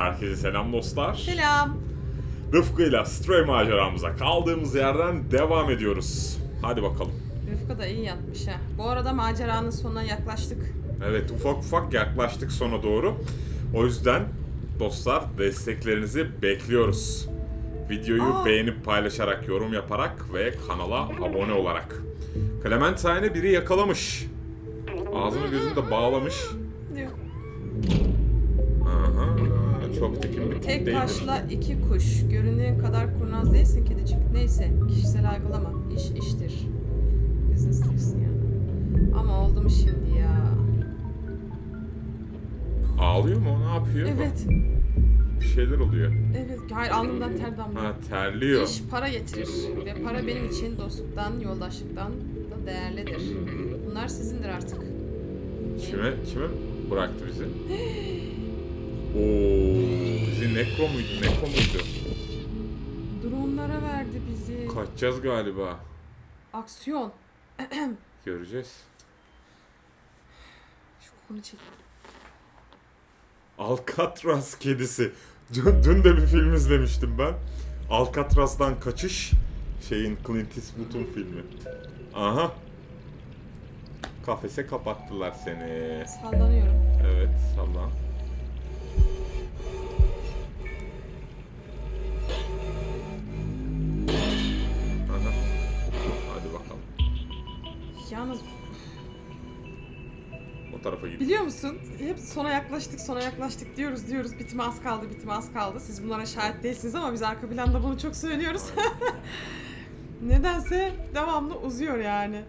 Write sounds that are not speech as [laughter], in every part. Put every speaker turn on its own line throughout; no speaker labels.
Herkese selam dostlar.
Selam.
Rıfkı'yla Stray maceramıza kaldığımız yerden devam ediyoruz. Hadi bakalım.
Rıfkı da iyi yatmış ha. Bu arada maceranın sonuna yaklaştık.
Evet ufak ufak yaklaştık sona doğru. O yüzden dostlar desteklerinizi bekliyoruz. Videoyu
Aa.
beğenip paylaşarak, yorum yaparak ve kanala abone olarak. Clementine'i biri yakalamış. Ağzını gözünü de bağlamış.
Diyor.
Çok dikim bir
Tek taşla iki kuş. Göründüğün kadar kurnaz değilsin kedicik. Neyse. Kişisel algılama. İş iştir. Business değilsin ya. Ama oldu mu şimdi ya?
Ağlıyor mu? Ne yapıyor?
Evet.
Bir şeyler oluyor.
Evet. Hayır alnından ter damlıyor.
Ha terliyor.
İş para getirir. Ve para benim için dostluktan, yoldaşlıktan da değerlidir. Bunlar sizindir artık.
Kime kime bıraktı bizi? [gasps] Oo, bizi Nekro muydu? Neko muydu?
Dronlara verdi bizi.
Kaçacağız galiba.
Aksiyon. [clears throat]
Göreceğiz.
Şu konu çek.
Alcatraz kedisi. Dün, dün de bir film izlemiştim ben. Alcatraz'dan kaçış şeyin Clint Eastwood'un filmi. Aha. Kafese kapattılar seni.
Sallanıyorum.
Evet, sallan. Aha. Hadi bakalım.
Yalnız
O tarafa gidiyor.
biliyor musun? Hep sona yaklaştık, sona yaklaştık diyoruz diyoruz. Bitime az kaldı, bitime az kaldı. Siz bunlara şahit değilsiniz ama biz arka planda bunu çok söylüyoruz. [laughs] Nedense devamlı uzuyor yani.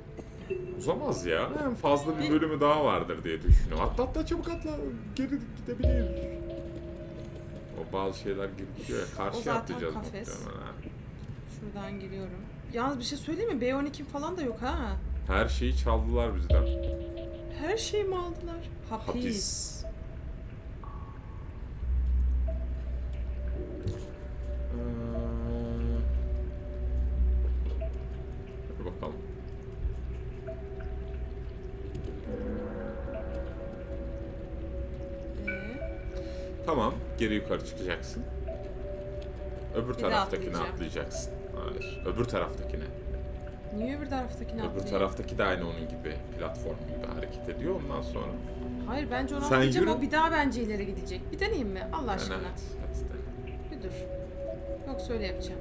Uzamaz ya. En fazla bir bölümü daha vardır diye düşünüyorum. Atla atla çabuk atla. Geri gidebilir. O bazı şeyler gidiyor ya. Karşıya atlayacağız
kafes.
muhtemelen.
Şuradan giriyorum. Yalnız bir şey söyleyeyim mi? B12 falan da yok ha.
Her şeyi çaldılar bizden.
Her şeyi mi aldılar? Hapis.
Hapis. Tamam, geri yukarı çıkacaksın. Öbür
de
taraftakine
atlayacağım.
atlayacaksın. Hayır, öbür taraftakine.
niye öbür taraftakini
Öbür
atlayayım?
taraftaki de aynı onun gibi platform gibi hareket ediyor ondan sonra.
Hayır bence onu
Sen
atlayacağım.
yürü.
O bir daha bence ileri gidecek. Bir deneyeyim mi? Allah
Yani
aşkına.
evet, hadi de.
Bir dur. Yok söyle yapacağım.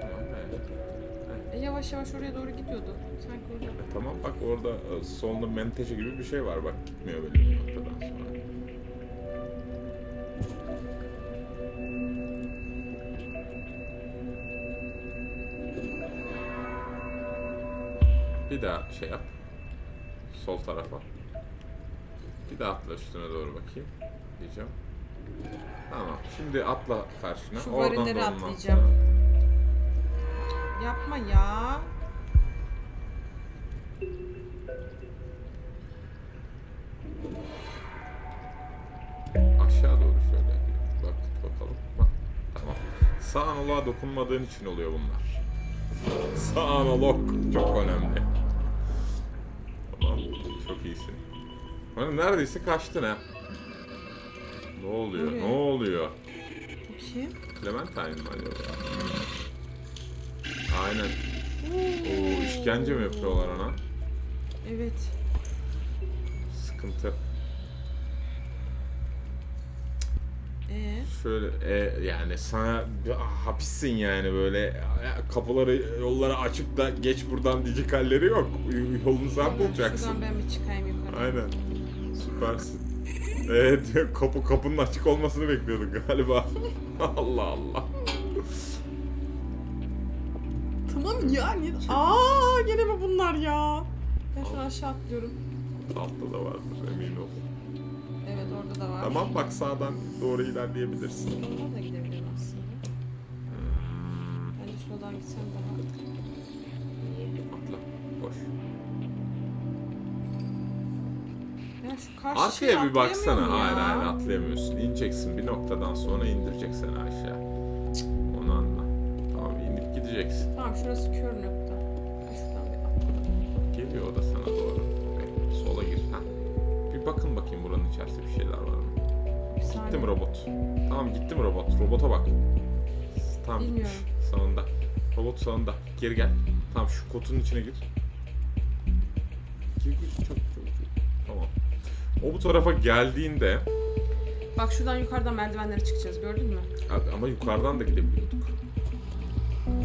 Tamam, evet.
E, yavaş yavaş oraya doğru gidiyordu. Sanki orada.
E, tamam bak orada e, solunda menteşe gibi bir şey var bak gitmiyor belli Bir daha şey yap. Sol tarafa. Bir daha atla üstüne doğru bakayım. Diyeceğim. Tamam. Şimdi atla karşına.
Şu
Oradan
varilleri
ondan
atlayacağım. Yapma ya.
Aşağı doğru şöyle bak bakalım. Bak, tamam. Sağ analoğa dokunmadığın için oluyor bunlar. Sağ analog çok önemli. İyisin. Hani neredeyse kaçtın ha. Ne oluyor?
Nereye?
Ne oluyor?
Kim?
Clementine mi acaba? Aynen. Oo, işkence mi yapıyorlar ona?
Evet.
Sıkıntı.
Ee,
Şöyle e, yani sana hapissin yani böyle kapıları yolları açıp da geç buradan diyecek halleri yok. Yolunu sen bulacaksın.
Şuradan ben bir çıkayım yukarı.
Aynen. Süpersin. Evet [laughs] kapı kapının açık olmasını bekliyorduk galiba. [laughs] Allah Allah.
Tamam ya. Niye? Aa gene mi bunlar ya? Ben şu an aşağı atlıyorum.
Altta da vardır emin ol.
Evet orada da var.
Tamam bak sağdan doğru ilerleyebilirsin.
Soldan da gidebilirim aslında. Bence soldan gitsem daha iyi.
atla. Boş.
Ben şu karşı
Arkaya bir baksana. Hayır
ya.
hayır atlayamıyorsun. İneceksin bir noktadan sonra indirecek seni aşağı. Onu anla. Tamam inip gideceksin.
Tamam şurası kör nokta. Şuradan bir atlayayım.
Geliyor o da sana doğru. Sola gir. Ha. Bir bakın bakayım buranın içerisinde bir şeyler var mı?
Bir saniye.
Gitti mi
Aynen.
robot? Tamam gitti mi robot? Robota bak. Tamam
Bilmiyorum.
gitmiş. Sağında. Robot sağında. Geri gel. Tamam şu kutunun içine gir. Gir gir. Çok çok çok. Tamam. O bu tarafa geldiğinde
Bak şuradan yukarıdan merdivenlere çıkacağız gördün mü?
Abi ama yukarıdan da gidebiliyorduk.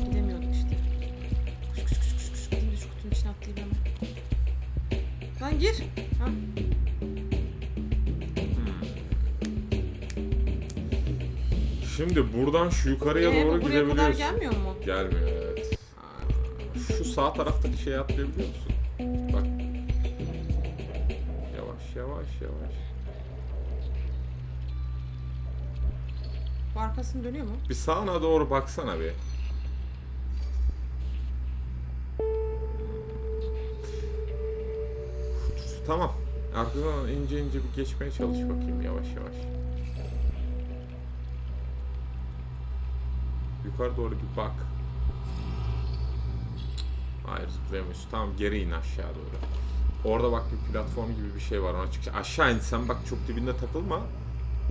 Gidemiyorduk işte. Kuş kuş kuş kuş kuş. Gideyim de şu kutunun içine atlayayım hemen. Lan gir.
Şimdi buradan şu yukarıya
Ee,
doğru
bu buraya kadar
gidebiliyorsun.
gelmiyor mu?
Gelmiyor evet. Şu sağ taraftaki şeye atlayabiliyor musun? Bak. Yavaş yavaş yavaş.
Bu arkasını dönüyor mu?
Bir sağına doğru baksana bir. Tamam. Arkadan ince ince bir geçmeye çalış bakayım yavaş yavaş. Yukarı doğru bir bak. Hayır zıplayamıyorsun. Tamam geri in aşağı doğru. Orada bak bir platform gibi bir şey var ona çık. Aşağı in sen bak çok dibinde takılma.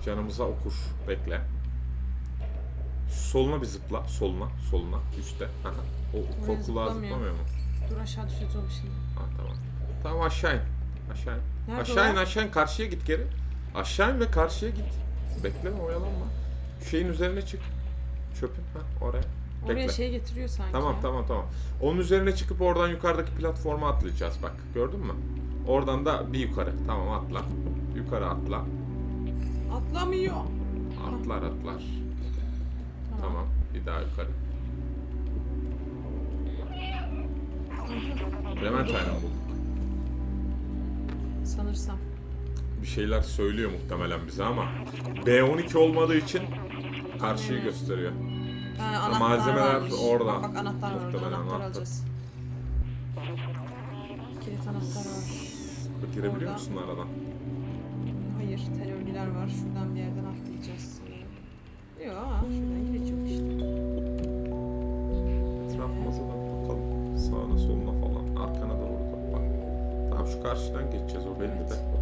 Canımıza okur. Bekle. Soluna bir zıpla. Soluna. Soluna. Üste. O korkulağa
zıplamıyor.
mu?
Dur aşağı düşeceğiz oğlum şimdi.
Ha tamam. Tamam aşağı in. Aşağı in.
Nerede
aşağı in aşağı in. Karşıya git geri. Aşağı in ve karşıya git. Bekleme oyalanma. Şu şeyin üzerine çık. Çöpün. Ha oraya.
Oraya
Bekle.
şey getiriyor sanki.
Tamam
ya.
tamam tamam. Onun üzerine çıkıp oradan yukarıdaki platforma atlayacağız bak. Gördün mü? Oradan da bir yukarı. Tamam atla. Yukarı atla.
Atlamıyor.
Atlar atlar.
Tamam.
Tamam. Bir daha yukarı. Clementine bulduk.
Sanırsam.
Bir şeyler söylüyor muhtemelen bize ama B12 olmadığı için karşıyı gösteriyor.
Ha, anahtar
malzemeler
varmış.
orada.
Bak, bak anahtar var orada.
Muhtemelen
Anahtar
anahtar.
alacağız. Kilit anahtar var.
Girebiliyor
Orada.
musun aradan?
Hayır, tel örgüler var. Şuradan bir yerden atlayacağız. Yok, şuradan geçiyor işte.
Etrafımıza da bakalım. Sağına soluna falan. Arkana orada bak. Tamam şu karşıdan geçeceğiz o belli de.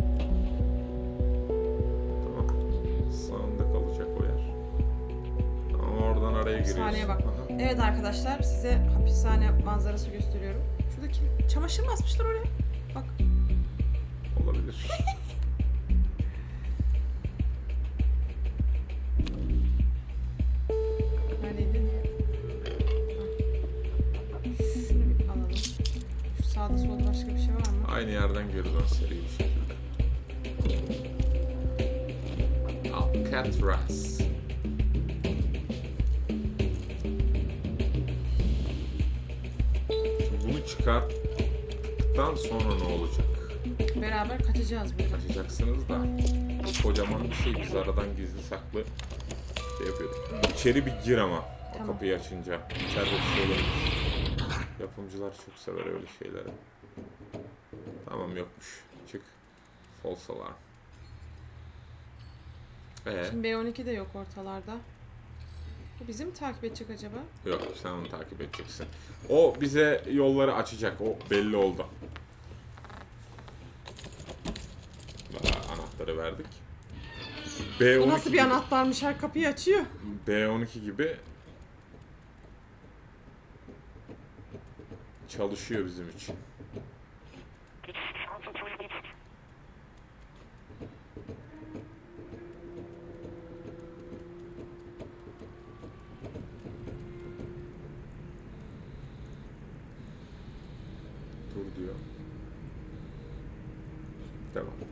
Hapishaneye bak.
Aha.
Evet arkadaşlar, size hapishane manzarası gösteriyorum. Şuradaki çamaşır mı asmışlar oraya? Bak.
Olabilir. [laughs]
Neredeydi? Ha. Şunu bir alalım. Şu sağda solda başka bir şey var mı?
Aynı yerden geri dön Kaçacaksınız da kocaman bir şey biz aradan gizli saklı şey yapıyorduk. İçeri bir gir ama o
Tamam.
kapıyı açınca. İçeride bir şey olabilir. Yapımcılar çok sever öyle şeyleri. Tamam yokmuş. Çık. False alarm. Ee,
Şimdi B12 de yok ortalarda. Bu bizi mi takip edecek acaba?
yok sen onu takip edeceksin. O bize yolları açacak. O belli oldu. Aa, anahtarı verdik. B12
Bu nasıl bir
gibi-
anahtarmış her kapıyı açıyor.
B12 gibi çalışıyor bizim için. Dur diyor. Devam.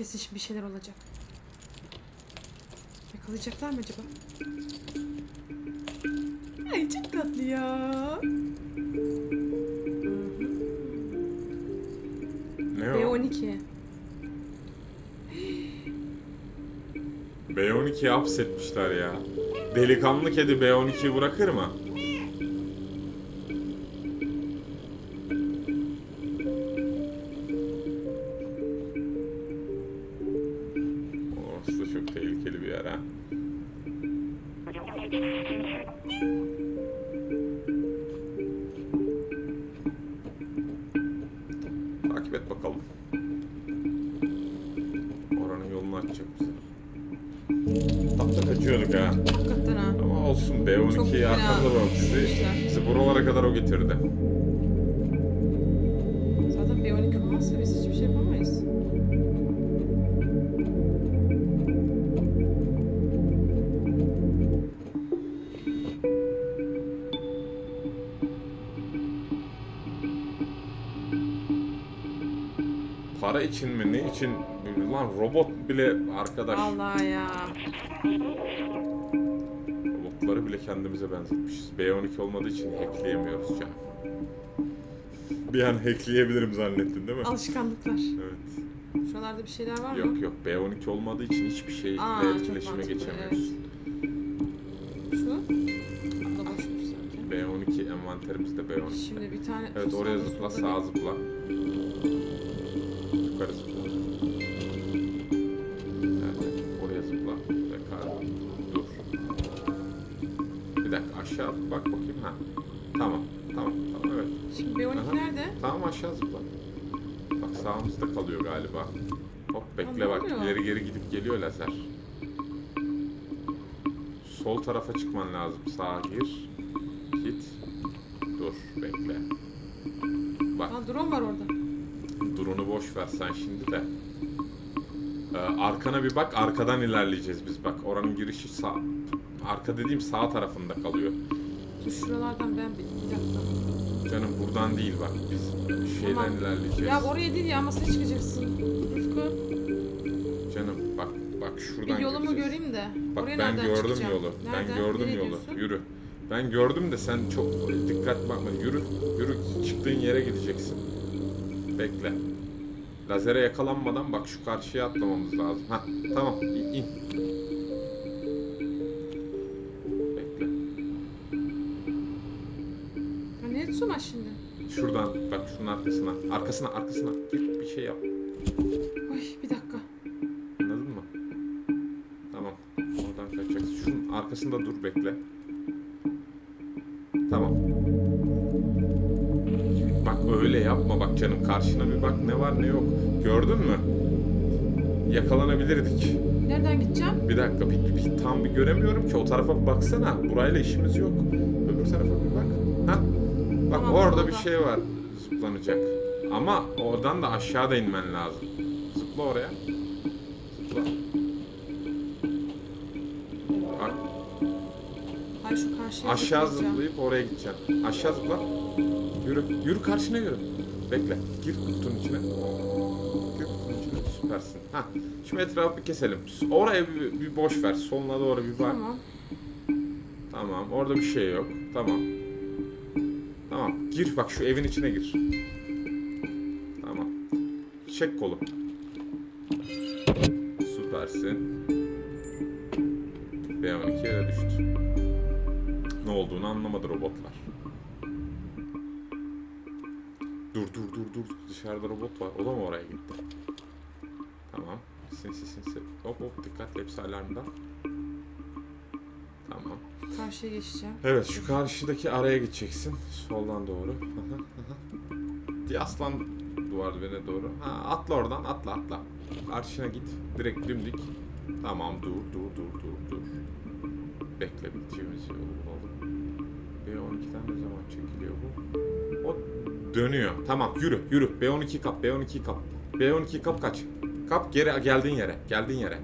Kesin bir şeyler olacak. Yakalayacaklar mı acaba? Ay çok tatlı ya.
Ne o?
B12.
B12'yi hapsetmişler ya. Delikanlı kedi B12'yi bırakır mı? göre. Takip et bakalım. Oranın yolunu açacak bize. Hatta kaçıyorduk ha.
Hakikaten ha.
Ama olsun B12
Çok
arkamda bak bizi, bizi buralara kadar o getirdi. İçin? Lan robot bile arkadaş.
Allah ya.
Robotları bile kendimize benzetmişiz. B12 olmadığı için hackleyemiyoruz can. Bir an hackleyebilirim zannettin değil mi?
Alışkanlıklar.
Evet.
Şuralarda bir şeyler var mı?
Yok yok B12 olmadığı için hiçbir şeyle
Aa, çok
etkileşime
mantıklı,
geçemiyoruz.
Şu. Bu da boşmuş zaten.
B12 envanterimizde B12.
Şimdi bir tane...
Evet oraya zıpla, sağa zıpla. Dakika aşağı bak bakayım ha. Tamam, tamam, tamam evet.
Şimdi B12
Aha.
nerede?
Tamam aşağı zıpla. Bak sağımızda kalıyor galiba. Hop bekle bak
oluyor?
ileri geri gidip geliyor lazer. Sol tarafa çıkman lazım. Sağa gir. Git. Dur bekle. Bak
Aa drone var orada.
Drone'u boş ver sen şimdi de. Ee, arkana bir bak, arkadan ilerleyeceğiz biz bak. Oranın girişi sağ... Arka dediğim sağ tarafında kalıyor.
Dur şuralardan ben bir, bir dakika.
Canım buradan değil bak, biz şeyden
Tamam.
ilerleyeceğiz.
Ya oraya değil ya masaya çıkacaksın. Rıfkı
Canım bak, bak şuradan
bir yolumu
gireceğiz.
göreyim de.
Bak
oraya
ben
nereden
gördüm
çıkacağım?
yolu.
Nereden?
Ben gördüm
Nereye
yolu.
diyorsun?
Yürü. Ben gördüm de sen çok dikkat bakma. Yürü. Yürü. Çıktığın yere gideceksin. Bekle. Lazere yakalanmadan bak şu karşıya atlamamız lazım. Ha tamam in. in. Arkasına. Arkasına bir şey yap.
Ay bir dakika.
Anladın mı? Tamam. Oradan kaçacaksın. Şunun arkasında dur bekle. Tamam. Bak öyle yapma bak canım. Karşına bir bak ne var ne yok. Gördün mü? Yakalanabilirdik.
Nereden gideceğim?
Bir dakika bir, bir- tam bir göremiyorum ki. O tarafa bir baksana. Burayla işimiz yok. Öbür tarafa bir bak. Ha? Bak
Tamam,
orada
solda.
bir şey var. Zıplanacak. Ama oradan da aşağıda inmen lazım. Zıpla oraya. Zıpla. Bak
Ay şu karşıya
aşağı
zıplayacağım.
zıplayıp oraya gideceksin. Aşağı zıpla. Yürü. Yürü karşına yürü. Bekle. Gir kutunun içine. Gir kutunun içine. Süpersin. Ha. Şimdi etrafı bir keselim. Oraya bir, bir boş ver. Soluna doğru bir bak.
Tamam.
Tamam. Orada bir şey yok. Tamam. Tamam. Gir bak şu evin içine gir. Çek kolu. Süpersin. B12 yere düştü. Ne olduğunu anlamadı robotlar. Dur dur dur dur. Dışarıda robot var. O da mı oraya gitti? Tamam. Sinsi sinsi. Hop hop dikkat hepsi alarmda. Tamam.
Karşıya geçeceğim.
Evet şu karşıdaki araya gideceksin. Soldan doğru. Diye aslan duvar dibine doğru. Ha, atla oradan atla atla. Karşına git. Direkt dimdik. Tamam dur dur dur dur dur. Bekle biteceğimiz yolu bulalım. B12'den ne zaman çekiliyor bu? O dönüyor. Tamam yürü yürü. B12 kap B12 kap. B12 kap kaç. Kap geri geldiğin yere. Geldiğin yere.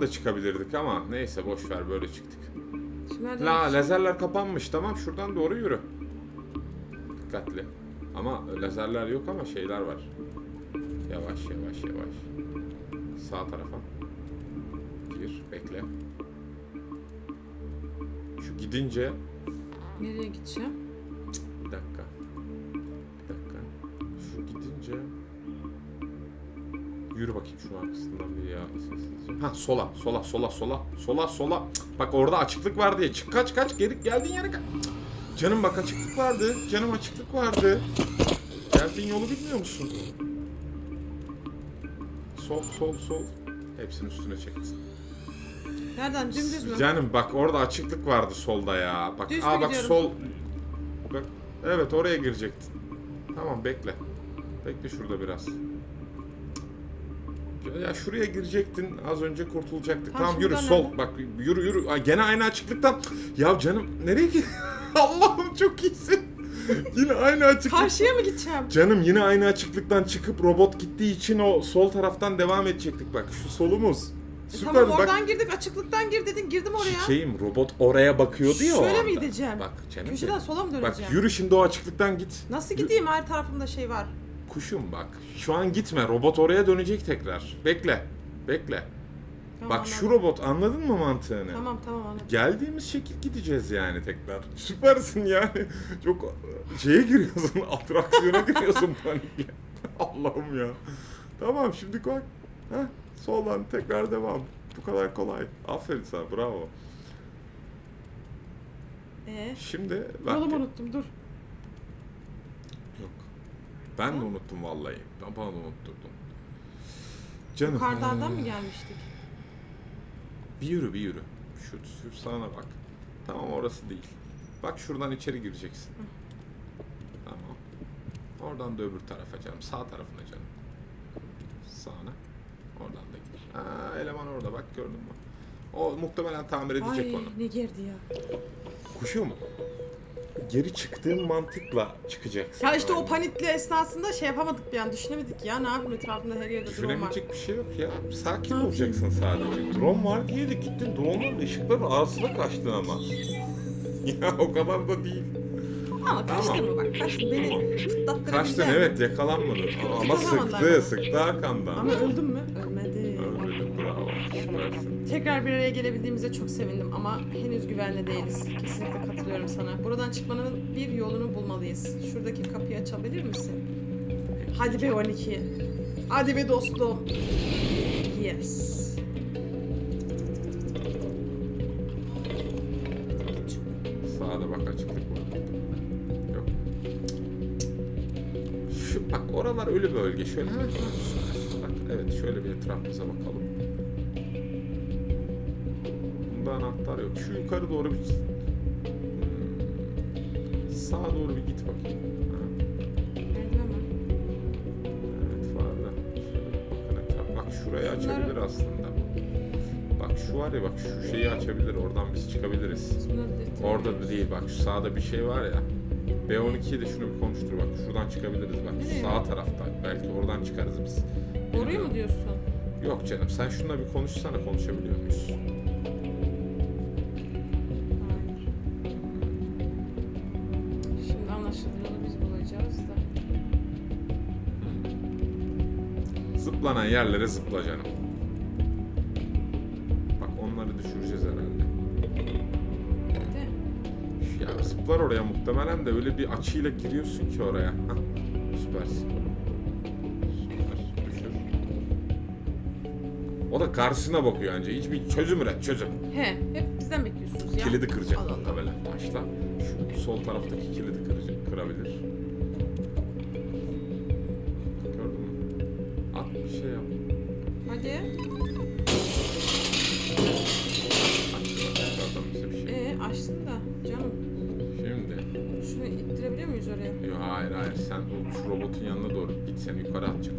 Da çıkabilirdik ama neyse boş ver böyle çıktık.
Şimdi
La lazerler kapanmış tamam şuradan doğru yürü. Dikkatli. Ama lazerler yok ama şeyler var. Yavaş yavaş yavaş. Sağ tarafa. Gir bekle. Şu gidince
Nereye gideceğim?
Yürü bakayım şunun arkasından bir ya. Ha sola, sola, sola, sola, sola, sola. Cık, Bak orada açıklık var diye. Çık kaç kaç geri geldiğin yere kaç. Canım bak açıklık vardı. Canım açıklık vardı. Geldiğin yolu bilmiyor musun? sol sol sol. Hepsini üstüne çektin.
Nereden dümdüz mü?
Canım bak orada açıklık vardı solda ya. Bak
Düz
aa bak
gidiyorum?
sol. Bak evet oraya girecektin. Tamam bekle. Bekle şurada biraz. Ya şuraya girecektin. Az önce kurtulacaktık.
Tamam,
Tamam, yürü
şuradan
sol. Bak yürü yürü. Aa, gene aynı açıklıktan. Ya canım nereye git? [laughs] Allah'ım çok iyisin. yine aynı açıklık.
Karşıya mı gideceğim?
Canım yine aynı açıklıktan çıkıp robot gittiği için o sol taraftan devam edecektik bak şu solumuz.
E
Süper
tamam
bak.
oradan girdik açıklıktan gir dedin girdim oraya.
Çiçeğim robot oraya bakıyordu ya
Şöyle mi gideceğim?
Bak canım
Köşeden sola mı
Bak
döneceğim?
yürü şimdi o açıklıktan git.
Nasıl gideyim her tarafımda şey var.
Kuşum bak. Şu an gitme. Robot oraya dönecek tekrar. Bekle. Bekle.
Tamam,
bak
anladım.
şu robot anladın mı mantığını?
Tamam tamam anladım.
Geldiğimiz şekil gideceğiz yani tekrar. [laughs] Süpersin yani. Çok şeye giriyorsun, [laughs] atraksiyona giriyorsun panikle. [laughs] Allah'ım ya. Tamam şimdi bak. Heh, soldan tekrar devam. Bu kadar kolay. Aferin sana bravo.
Ee,
Şimdi bak.
yolumu unuttum dur.
Ben de unuttum vallahi. Ben bana unutturdum. Canım.
Yukarıdan mı gelmiştik?
Bir yürü bir yürü. Şu, şu sağına bak. Tamam orası değil. Bak şuradan içeri gireceksin. Tamam. Oradan da öbür tarafa canım. Sağ tarafına canım. Sağına. Oradan da gir. Ha, eleman orada bak gördün mü? O muhtemelen tamir edecek
Ay
onu.
ne girdi ya.
Kuşum. Geri çıktığın mantıkla çıkacaksın.
Ya işte o panikli esnasında şey yapamadık bir an düşünemedik ya ne yapayım etrafında her yerde drone var.
Düşünemeyecek bir şey yok ya. Sakin olacaksın sadece. Drone var diye de gittin drone'un ışıkların arasına kaçtın ama. [laughs] ya o kadar da değil.
Ama kaçtın mı bak kaçtın beni fıtlattırabilecek.
Kaçtın evet yakalanmadın. Ama
Tutamamadılar
sıktı, sıktı arkandan.
Ama öldüm mü? Tekrar bir araya gelebildiğimize çok sevindim ama henüz güvenli değiliz. Kesinlikle katılıyorum sana. Buradan çıkmanın bir yolunu bulmalıyız. Şuradaki kapıyı açabilir misin? Hadi be 12. Hadi be dostum. Yes.
Sağda bak açıklık var. Yok. Şu bak oralar ölü bölge. Şöyle. Bak evet şöyle bir etrafımıza bakalım. Anahtar yok. Şu yukarı doğru bir Hmm. sağa doğru bir git bakayım. Ha.
Var.
Evet vardı. Şöyle. Bak şurayı açabilir aslında. Bak şu var ya bak şu şeyi açabilir. Oradan biz çıkabiliriz. Orada da değil bak şu sağda bir şey var ya. B12'yi de şunu bir konuştur bak. Şuradan çıkabiliriz bak. Şu sağ tarafta. Belki oradan çıkarız biz.
Orayı
Bilmiyorum.
mı diyorsun?
Yok canım sen şununla bir konuşsana konuşabiliyor muyuz? Zıplanan yerlere zıpla canım. Bak onları düşüreceğiz herhalde.
De.
Ya zıplar oraya muhtemelen de öyle bir açıyla giriyorsun ki oraya. Hah, süpersin. Süper. Düşür. O da karşısına bakıyor anca. Hiçbir çözüm üret çözüm.
He, hep bizden bekliyorsunuz ya.
Kilidi kıracak
Allah Allah.
muhtemelen. Şu sol taraftaki kilidi kıracak, kırabilir.
Ee, açtın da canım.
Şimdi.
Şunu ittirebiliyor muyuz oraya?
Yo, hayır hayır sen o şu robotun yanına doğru git seni yukarı atacak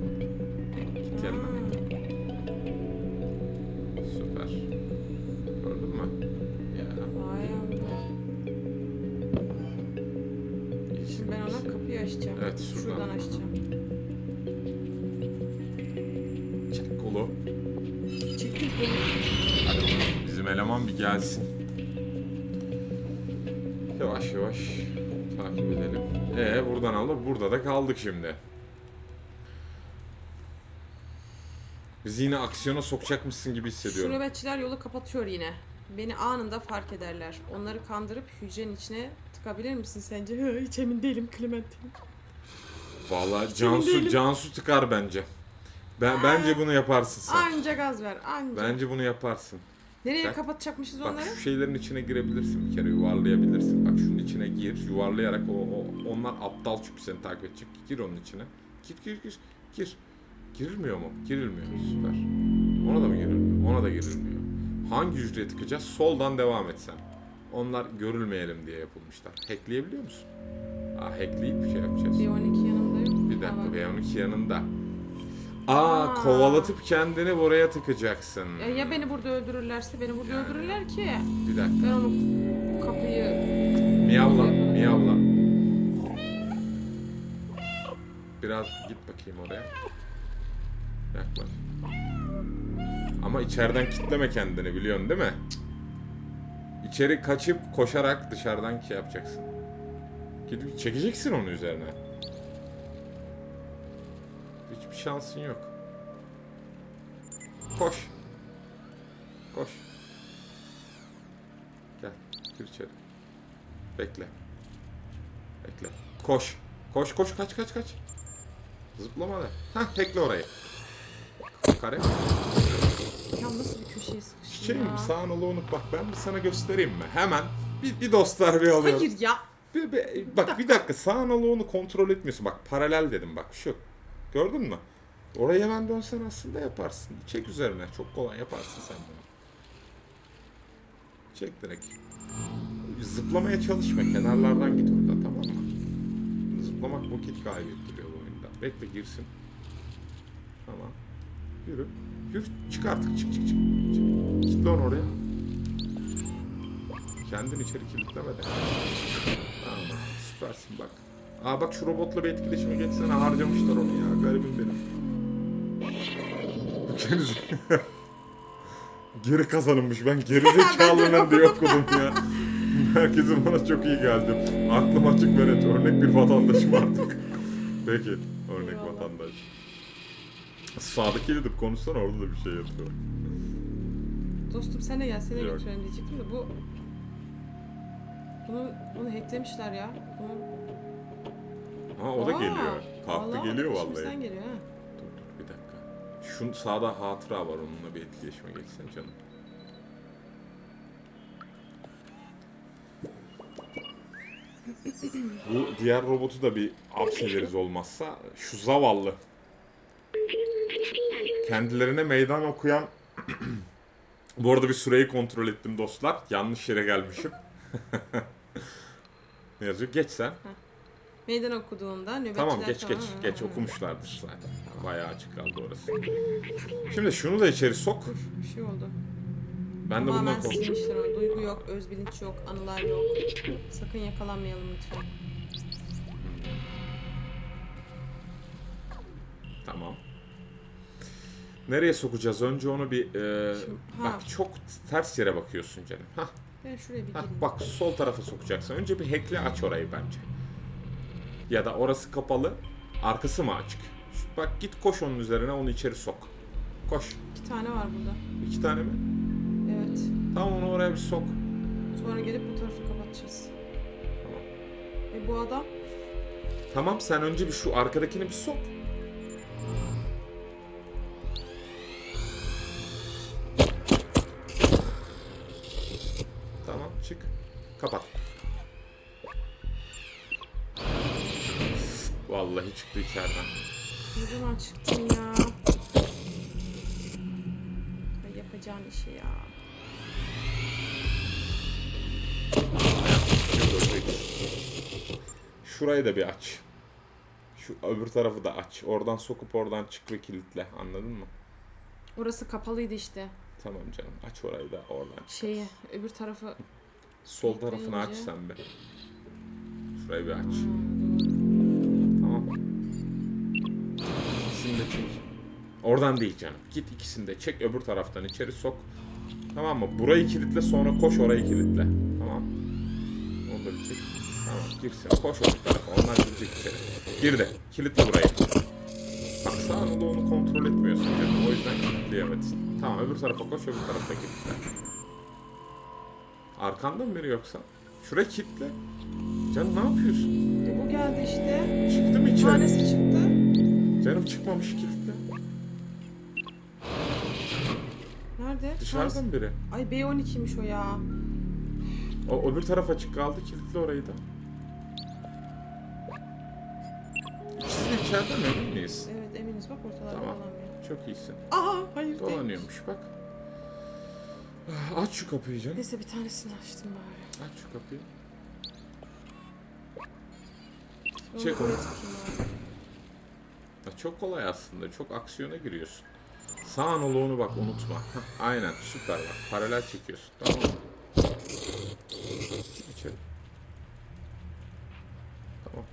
gelsin. Yavaş yavaş takip edelim. Ee buradan alıp burada da kaldık şimdi. Bizi yine aksiyona sokacakmışsın gibi hissediyorum.
nöbetçiler yolu kapatıyor yine. Beni anında fark ederler. Onları kandırıp hücrenin içine tıkabilir misin sence? Hı, [laughs] Hiç emin değilim Clementine.
Vallahi
emin
Cansu
değilim.
Cansu tıkar bence. Ben bence bunu yaparsın sen.
Anca gaz ver, anca.
Bence bunu yaparsın.
Nereye
Bak-
kapatacakmışız
Bak
onları?
şu şeylerin içine girebilirsin bir kere yuvarlayabilirsin. Bak şunun içine gir yuvarlayarak o, o onlar aptal çünkü seni takip edecek. Gir onun içine. Gir gir gir gir. Girilmiyor mu? Girilmiyor. Süper. Ona da mı girilmiyor? Ona da girilmiyor. Hangi hücreye tıkacağız? Soldan devam etsen. Onlar görülmeyelim diye yapılmışlar. Hackleyebiliyor musun? Aa, hackleyip bir şey yapacağız.
B12 yanımda yok.
Bir
Ha, bak.
dakika B12 yanında. Aa,
Aa.
kovalatıp kendini buraya tıkacaksın.
Ya, ya beni burada öldürürlerse beni burada öldürürler ki.
Bir dakika.
Ben onu kapıyı
Miyavla, miyavla. Biraz git bakayım oraya. Yaklaş. Ama içeriden kitleme kendini biliyorsun değil mi? İçeri kaçıp koşarak dışarıdan şey yapacaksın. Gidip çekeceksin onu üzerine. Şansın yok. Koş. Koş. Gel, gir içeri. Bekle. Bekle. Koş. Koş koş kaç kaç kaç. Zıplama da. Hah tekle orayı. Kare.
ya nasıl bir köşeye sıkıştım
Çiçeğim
ya.
sağın olu unut bak ben bir sana göstereyim mi? Hemen bir, bir dostlar bir alıyorum.
Hayır ya.
Bir, bir- bak bir dakika sağın olu onu kontrol etmiyorsun. Bak paralel dedim bak şu. Gördün mü? Oraya hemen dönsen aslında yaparsın. Çek üzerine çok kolay yaparsın sen bunu. Çek direkt. Zıplamaya çalışma kenarlardan git orada tamam mı? Zıplamak vakit kaybettiriyor bu oyunda. Bekle girsin. Tamam. Yürü. Yürü. Çık artık. Çık çık çık. Kitle onu oraya. Kendin içeri kilitleme de. Tamam. Süpersin bak. Aa bak şu robotla bir etkileşime geçsene harcamışlar onu ya. Garibim benim. Kendisi... [laughs] Geri kazanılmış. Ben geri [laughs] zekalının diye okudum ya. Herkesin bana çok iyi geldi. Aklım açık ve net. Örnek bir vatandaşım artık. [laughs] Peki. Örnek
Eyvallah.
vatandaş. Sağdaki edip konuşsana orada da bir şey yapıyor.
Dostum sen de gel seni
Yok.
götürelim diyecektim de bu... Bunu, bunu hacklemişler ya. Bunu...
Ha o da
Aa,
geliyor. Kalktı
vallahi
geliyor vallahi.
geliyor ha.
Şu sağda hatıra var onunla bir etkileşime geçsen canım. Bu diğer robotu da bir upseleriz olmazsa. Şu zavallı. Kendilerine meydan okuyan [clears throat] Bu arada bir süreyi kontrol ettim dostlar. Yanlış yere gelmişim. [laughs] ne yazıyor? Geç sen.
Meydan okuduğunda nöbetçiler
Tamam geç geç
Ha,
geç
ha.
okumuşlardır zaten. Bayağı açık kaldı orası. Şimdi şunu da içeri sok.
Bir şey oldu.
Ben de
Tamamen
bundan korkuyorum.
silmişler onu. Duygu yok, öz bilinç yok, anılar yok. Sakın yakalanmayalım lütfen.
Tamam. Nereye sokacağız? Önce onu bir e,
Şimdi- ha.
bak çok ters yere bakıyorsun canım. Hah,
Ben şuraya bir
hah,
gireyim.
bak sol tarafa sokacaksın. Önce bir hackle aç orayı bence. Ya da orası kapalı, arkası mı açık? Bak git koş onun üzerine onu içeri sok. Koş.
İki tane var burada.
İki tane mi?
Evet.
Tamam onu oraya bir sok.
Sonra gelip bu tarafı kapatacağız.
Tamam.
E bu adam?
Tamam sen önce bir şu arkadakini bir sok. İçeriden.
Ne zaman çıktın ya? Ay yapacağın işi ya.
Şurayı da bir aç. Şu öbür tarafı da aç. Oradan sokup oradan çık ve kilitle. Anladın mı?
Orası kapalıydı işte.
Tamam canım. Aç orayı da oradan.
Şeyi, öbür tarafı...
Sol tarafını aç sen bir. Şurayı bir aç.
Ha,
Oradan değil canım. Git ikisini de çek öbür taraftan içeri sok. Tamam mı? Burayı kilitle sonra koş orayı kilitle. Tamam. Onu da bir çek. Tamam girsin. Koş öbür tarafa. Onlar girecek içeri. Girdi. Kilitle burayı. Bak sağını onu kontrol etmiyorsun canım. O yüzden kilitleyemezsin. Tamam öbür tarafa koş öbür tarafta kilitle. Arkandan mı biri yoksa? Şurayı kilitle. Canım ne yapıyorsun?
Bu geldi işte.
Çıktı mı içeri?
tanesi çıktı.
Canım çıkmamış kilitle.
Nerede?
Dışarıdan biri.
Ay B12'ymiş o ya.
O öbür taraf açık kaldı kilitle orayı da. İkisi de içeride mi emin miyiz?
Evet eminiz bak ortalarda
Tamam.
dolanmıyor.
Çok iyisin.
Aha hayır değil.
Dolanıyormuş bak. Ah, Aç şu kapıyı canım.
Neyse bir tanesini açtım bari.
Aç şu kapıyı.
Onu
Çek onu. Ya çok kolay aslında. Çok aksiyona giriyorsun. Sağ analoğunu bak unutma. Aynen süper bak. Paralel çekiyorsun. Tamam mı? İçeri. Tamam.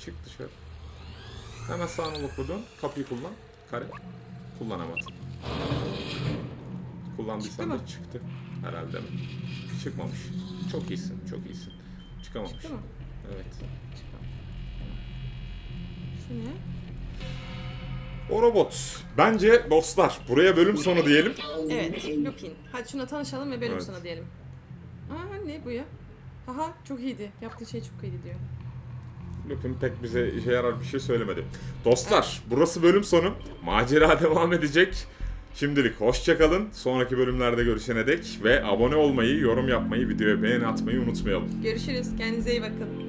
Çık dışarı. Hemen sağ analogla dön. Kapıyı kullan. Kare. Kullanamadın. Kullandıysan da çıktı. Herhalde mi? Çıkmamış. Çok iyisin. Çok iyisin. Çıkamamış.
Çıktı mı?
Evet.
Şu ne?
O robot. Bence dostlar buraya bölüm sonu diyelim.
Evet, Lupin. Hadi şuna tanışalım ve bölüm
Evet.
sana diyelim. Aa ne bu ya? Aha çok iyiydi. Yaptığı şey çok iyiydi diyor.
Lupin pek bize işe yarar bir şey söylemedi. Dostlar burası bölüm sonu. Macera [laughs] devam edecek. Şimdilik hoşçakalın. Sonraki bölümlerde görüşene dek ve abone olmayı, yorum yapmayı, videoya beğeni atmayı unutmayalım.
Görüşürüz. Kendinize iyi bakın.